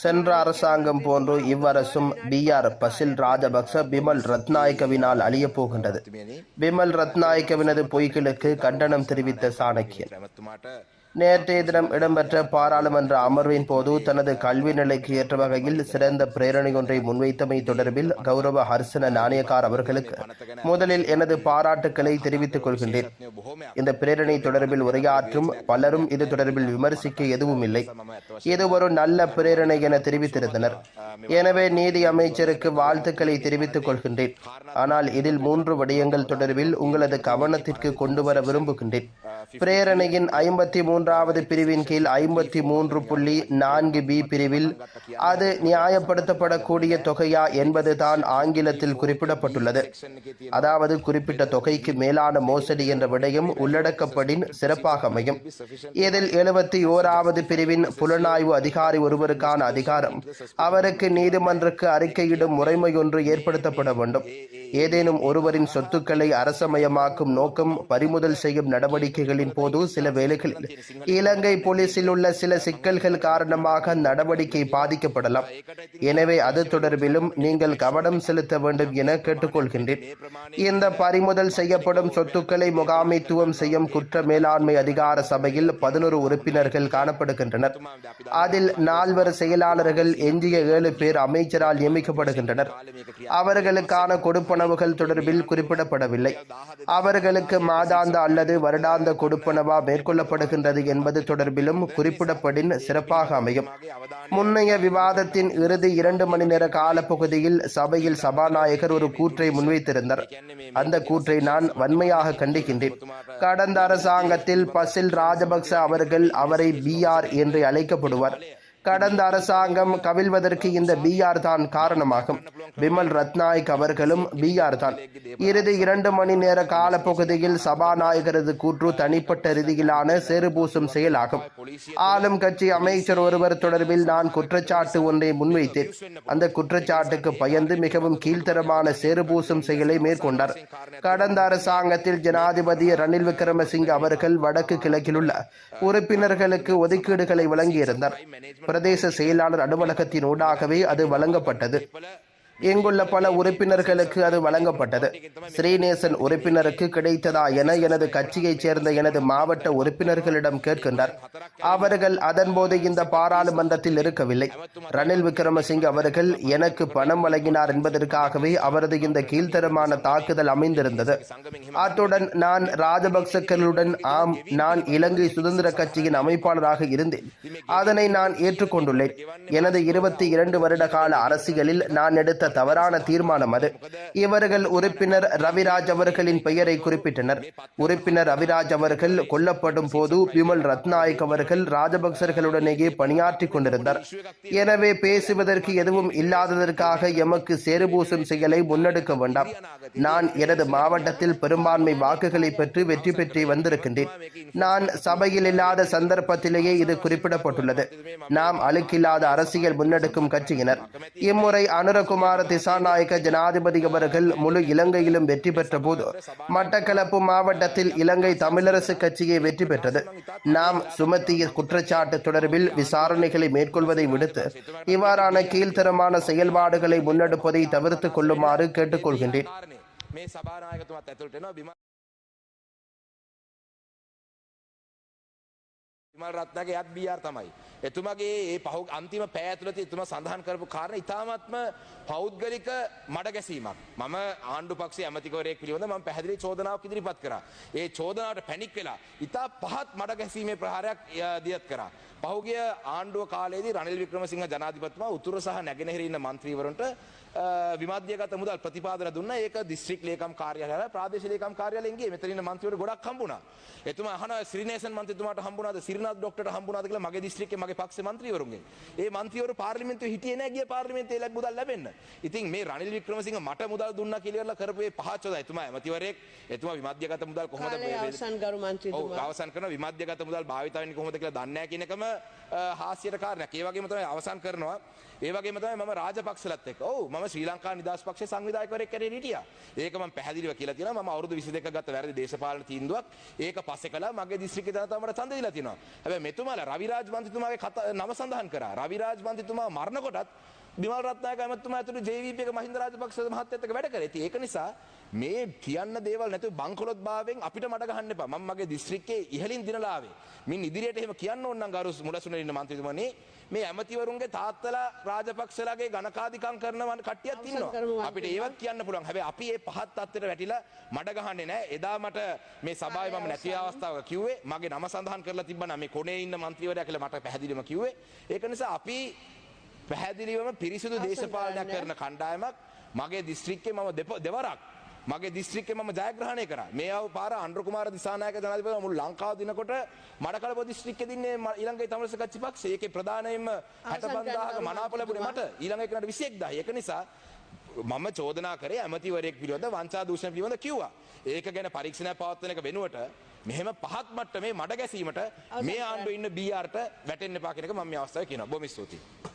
சென்ற அரசாங்கம் போன்று இவ்வரசும் பி ஆர் பசில் ராஜபக்ச பிமல் ரத்நாயக்கவினால் அழியப் போகின்றது. பிமல் ரத்நாயக்கவினது பொய்களுக்கு கண்டனம் தெரிவித்த சாணக்கியன். நேற்றைய தினம் இடம்பெற்ற பாராளுமன்ற அமர்வின் போது தனது கல்வி நிலைக்கு ஏற்ற வகையில் சிறந்த பிரேரணை ஒன்றை முன்வைத்தமை தொடர்பில் கௌரவ ஹர்சன நாணயக்கார் அவர்களுக்கு முதலில் எனது பாராட்டுக்களை தெரிவித்துக் கொள்கின்றேன். இந்த பிரேரணை தொடர்பில் உரையாற்றும் பலரும் இது தொடர்பில் விமர்சிக்க எதுவும் இல்லை இது ஒரு நல்ல பிரேரணை என தெரிவித்திருந்தனர். எனவே நீதி அமைச்சருக்கு வாழ்த்துக்களை தெரிவித்துக் கொள்கின்றேன். ஆனால் இதில் மூன்று விடயங்கள் தொடர்பில் உங்களது கவனத்திற்கு கொண்டு வர விரும்புகின்றேன். பிரேரணையின் ஐம்பத்தி மூன்றாவது பிரிவின் கீழ் ஐம்பத்தி மூன்று புள்ளி நான்கு பி பிரிவில் அது நியாயப்படுத்தப்படக்கூடிய தொகையா என்பதுதான் ஆங்கிலத்தில் குறிப்பிடப்பட்டுள்ளது. அதாவது குறிப்பிட்ட தொகைக்கு மேலான மோசடி என்ற விடயம் உள்ளடக்கப்படின் சிறப்பாக அமையும். இதில் எழுபத்தி ஓராவது பிரிவின் புலனாய்வு அதிகாரி ஒருவருக்கான அதிகாரம். அவருக்கு நீதிமன்றக்கு அறிக்கையிடும் முறைமையொன்று ஏற்படுத்தப்பட வேண்டும். ஏதேனும் ஒருவரின் சொத்துக்களை அரசமயமாக்கும் நோக்கம் பறிமுதல் செய்யும் நடவடிக்கைகளில் நடவடிக்கைகளின் போது சில வேளைகளில் இலங்கை போலீஸில் உள்ள சில சிக்கல்கள் காரணமாக நடவடிக்கை பாதிக்கப்படலாம். எனவே அது தொடர்பிலும் நீங்கள் கவனம் செலுத்த வேண்டும் என கேட்டுக்கொள்கின்றேன். இந்த பறிமுதல் செய்யப்படும் சொத்துக்களை முகாமைத்துவம் செய்யும் குற்ற மேலாண்மை அதிகார சபையில் பதினோரு உறுப்பினர்கள் காணப்படுகின்றனர். அதில் நால்வர் செயலாளர்கள் எஞ்சிய ஏழு பேர் அமைச்சரால் நியமிக்கப்படுகின்றனர். அவர்களுக்கான கொடுப்பனவுகள் தொடர்பில் குறிப்பிடப்படவில்லை. அவர்களுக்கு மாதாந்த அல்லது வருடாந்த கொடு கொடுப்பனவா மேற்கொள்ளப்படுகின்றது என்பது தொடர்பிலும் குறிப்பிடப்படின் சிறப்பாக அமையும். முன்னைய விவாதத்தின் இறுதி இரண்டு மணி நேர காலப்பகுதியில் சபையில் சபாநாயகர் ஒரு கூற்றை முன்வைத்திருந்தார். அந்த கூற்றை நான் வன்மையாக கண்டிக்கின்றேன். கடந்த அரசாங்கத்தில் பசில் ராஜபக்ச அவர்கள் அவரை பிஆர் என்று அழைக்கப்படுவார். கடந்த அரசாங்கம் கவிழ்வதற்கு இந்த பிஆர் தான் காரணமாகும். விமல் ரத்நாயக் அவர்களும் பிஆர் தான். இறுதி இரண்டு மணி நேர காலப்பகுதியில் சபாநாயகரது கூற்று தனிப்பட்ட ரீதியிலான சேறுபூசும் செயலாகும். ஆளும் கட்சி அமைச்சர் ஒருவர் தொடர்பில் நான் குற்றச்சாட்டு ஒன்றை முன்வைத்தேன். அந்த குற்றச்சாட்டுக்கு பயந்து மிகவும் கீழ்த்தரமான சேறுபூசும் செயலை மேற்கொண்டார். கடந்த அரசாங்கத்தில் ஜனாதிபதி ரணில் விக்ரமசிங்க அவர்கள் வடக்கு கிழக்கில் உள்ள உறுப்பினர்களுக்கு ஒதுக்கீடுகளை வழங்கியிருந்தார். பிரதேச செயலாளர் அலுவலகத்தினூடாகவே அது வழங்கப்பட்டது. இங்குள்ள பல உறுப்பினர்களுக்கு அது வழங்கப்பட்டது. ஸ்ரீநேசன் உறுப்பினருக்கு கிடைத்ததா என எனது கட்சியைச் சேர்ந்த எனது மாவட்ட உறுப்பினர்களிடம் கேட்கின்றார். அவர்கள் அதன்போது இந்த பாராளுமன்றத்தில் இருக்கவில்லை. ரணில் விக்ரமசிங்க அவர்கள் எனக்கு பணம் வழங்கினார் என்பதற்காகவே அவரது இந்த கீழ்த்தரமான தாக்குதல் அமைந்திருந்தது. அத்துடன் நான் ராஜபக்சக்களுடன் ஆம் நான் இலங்கை சுதந்திர கட்சியின் அமைப்பாளராக இருந்தேன். அதனை நான் ஏற்றுக்கொண்டுள்ளேன். எனது இருபத்தி இரண்டு வருட கால அரசியலில் நான் எடுத்த தவறான தீர்மானம் அது. இவர்கள் உறுப்பினர் ரவிராஜ் அவர்களின் பெயரை குறிப்பிட்டனர். உறுப்பினர் ரவிராஜ் அவர்கள் கொல்லப்படும் போது விமல் ரத்நாயக் அவர்கள் ராஜபக்சர்களுடனேயே பணியாற்றிக் கொண்டிருந்தார். எனவே பேசுவதற்கு எதுவும் இல்லாததற்காக எமக்கு சேருபூசும் செயலை முன்னெடுக்க வேண்டாம். நான் எனது மாவட்டத்தில் பெரும்பான்மை வாக்குகளை பெற்று வெற்றி பெற்று வந்திருக்கின்றேன். நான் சபையில் இல்லாத சந்தர்ப்பத்திலேயே இது குறிப்பிடப்பட்டுள்ளது. நாம் அழுக்கில்லாத அரசியல் முன்னெடுக்கும் கட்சியினர். இம்முறை அனுரகுமார் திசாநாயக்க ஜனாதிபதி அவர்கள் முழு இலங்கையிலும் வெற்றி பெற்ற போது மட்டக்களப்பு மாவட்டத்தில் இலங்கை தமிழரசு கட்சியை வெற்றி பெற்றது நாம் சுமத்திய குற்றச்சாட்டு தொடர்பில் விசாரணைகளை மேற்கொள்வதை விடுத்து இவ்வாறான கீழ்த்தரமான செயல்பாடுகளை முன்னெடுப்பதை தவிர்த்துக் கொள்ளுமாறு கேட்டுக்கொள்கின்றேன் කාරණේ. මේ සභානායකතුමත් ඇතුළට එනවා බිම විමල් රත්නගේ යත් බීආර් තමයි. එතුමගේ ඒ පහු අන්තිම පෑ ඇතුළත එතුමා සඳහන් කරපු කාරණ ඉතාමත්ම පෞද්ගලික මඩ ගැසීමක්. මම ආණ්ඩු පක්ෂයේ ඇමතිවරයෙක් පිළිබඳ මම පැහැදිලි චෝදනාවක් ඉදිරිපත් කරා. ඒ චෝදනාවට පැනික් වෙලා ඉතා පහත් මඩ ගැසීමේ ප්‍රහාරයක් අ, දියත් කරා. පහුගිය ආණ්ඩුව කාලේදී රනිල් වික්‍රමසිංහ ජනාධිපතිතුමා උතුර සහ නැගෙනහිර ඉන්න මන්ත්‍රීවරුන්ට අ, විමාධ්‍යගත මුදල් ප්‍රතිපාදන දුන්න ඒක දිස්ත්‍රික් ලේකම් කාර්යාලය ප්‍රාදේශීය ලේකම් කාර්යාලයෙන් ගියේ මෙතන ඉන්න මන්ත්‍රීවරු ගොඩක් හම්බුණා. එතුමා අහනවා ශ්‍රීනේසන් මන්ත්‍රීතුමාට හම්බුණාද සිරිනාත් ડોක්ටර්ට හම්බුණාද කියලා මගේ දිස්ත්‍රික්කේ මගේ පක්ෂේ මන්ත්‍රීවරුන්ගෙන්. ඒ මන්ත්‍රීවරු පාර්ලිමේන්තුවේ හිටියේ නැහැ ගිය පාර්ලිමේන්තුවේ ලැබ මුදල් ලැබෙන්න. ඉතින් මේ රනිල් වික්‍රමසිංහ මට මුදල් දුන්නා කියලා කරපු ඒ පහච්චොද එතුමා ඇමතිවරයෙක් එතුමා විමාධ්‍යගත මුදල් කොහොමද කාලය අවසන් ගරු ඔව් මන්ත්‍රීතුමා. අවසන් කරන විමාධ්‍යගත මුදල් භාවිත වෙන්නේ කොහොමද කියලා දන්නේ නැහැ කියන එකම හාස්‍යයට කාරණයක්. ඒ වගේම තමයි අවසන් කරනවා. ඒ වගේම තමයි මම රාජපක්ෂලත් එක්ක. ඔව් මම ශ්‍රී ලංකා නිදහස් පක්ෂයේ සංවිධායකවරයෙක් කැරේ හිටියා. ඒක මම පැහැදිලිව කියලා තියෙනවා. මම අවුරුදු 22ක ගත වැරදි දේශපාලන තීන්දුවක් ඒක පස්සේ කළා මගේ දිස්ත්‍රික්කයේ ජනතාව මට ඡන්ද දීලා තියෙනවා. හැබැයි මෙතුමාලා රවිරාජ් මන්ත්‍රීතුමාගේ නම සඳහන් කරා. රවිරාජ් මන්ත්‍රීතුමා මරණකොටත් බිමල් රත්නායක ඇමතුමා ඇතුළු JVP එක මහින්ද රාජපක්ෂ මහත්තයත් එක්ක වැඩ කරේ. ඉතින් ඒක නිසා මේ කියන්න දේවල් නැතුව බංකොලොත් භාවයෙන් අපිට මඩ ගහන්න එපා. මම මගේ දිස්ත්‍රික්කයේ ඉහළින් දිනලා ආවේ. මින් ඉදිරියට එහෙම කියන්න ඕන නම් ගරු මුලසුනේ ඉන්න මන්ත්‍රීතුමනි මේ ඇමතිවරුන්ගේ තාත්තලා රාජපක්ෂලාගේ ගණකාධිකම් කරන කට්ටියක් ඉන්නවා. අපිට ඒවත් කියන්න පුළුවන්. හැබැයි අපි මේ පහත් තත්ත්වයට වැටිලා මඩ ගහන්නේ නැහැ. එදා මට මේ සභාවේ මම නැති අවස්ථාවක කිව්වේ මගේ නම සඳහන් කරලා තිබ්බනම් මේ කොනේ ඉන්න මන්ත්‍රීවරයා කියලා මට පැහැදිලිවම කිව්වේ. ඒක නිසා අපි පැහැදිලිවම පිරිසිදු දේශපාලනයක් කරන කණ්ඩායමක් මගේ දිස්ත්‍රික්කේ මම දෙවරක් මගේ දිස්ත්‍රික්කේ මම ජයග්‍රහණය කරා. මේ ආව පාර අනුර කුමාර දිසානායක ජනාධිපතිතුමා මුළු ලංකාව දිනකොට මඩකලප දිස්ත්‍රික්කේ දින්නේ ඊළඟේ තමුරස කච්චි පක්ෂය. ඒකේ ප්‍රධානයෙන්ම 65000ක මනාප ලැබුණේ මට. ඊළඟ එකනට 21000. ඒක නිසා මම චෝදනා කරේ ඇමතිවරයෙක් පිළිබඳ වංචා දූෂණ පිළිබඳ කිව්වා. ඒක ගැන පරීක්ෂණයක් පවත්වන එක වෙනුවට මෙහෙම පහත් මට්ටමේ මඩ ගැසීමට මේ ආණ්ඩුවේ ඉන්න BRට වැටෙන්න එපා කියන එක මම මේ අවස්ථාවේ කියනවා. බොහොම ස්තුතියි.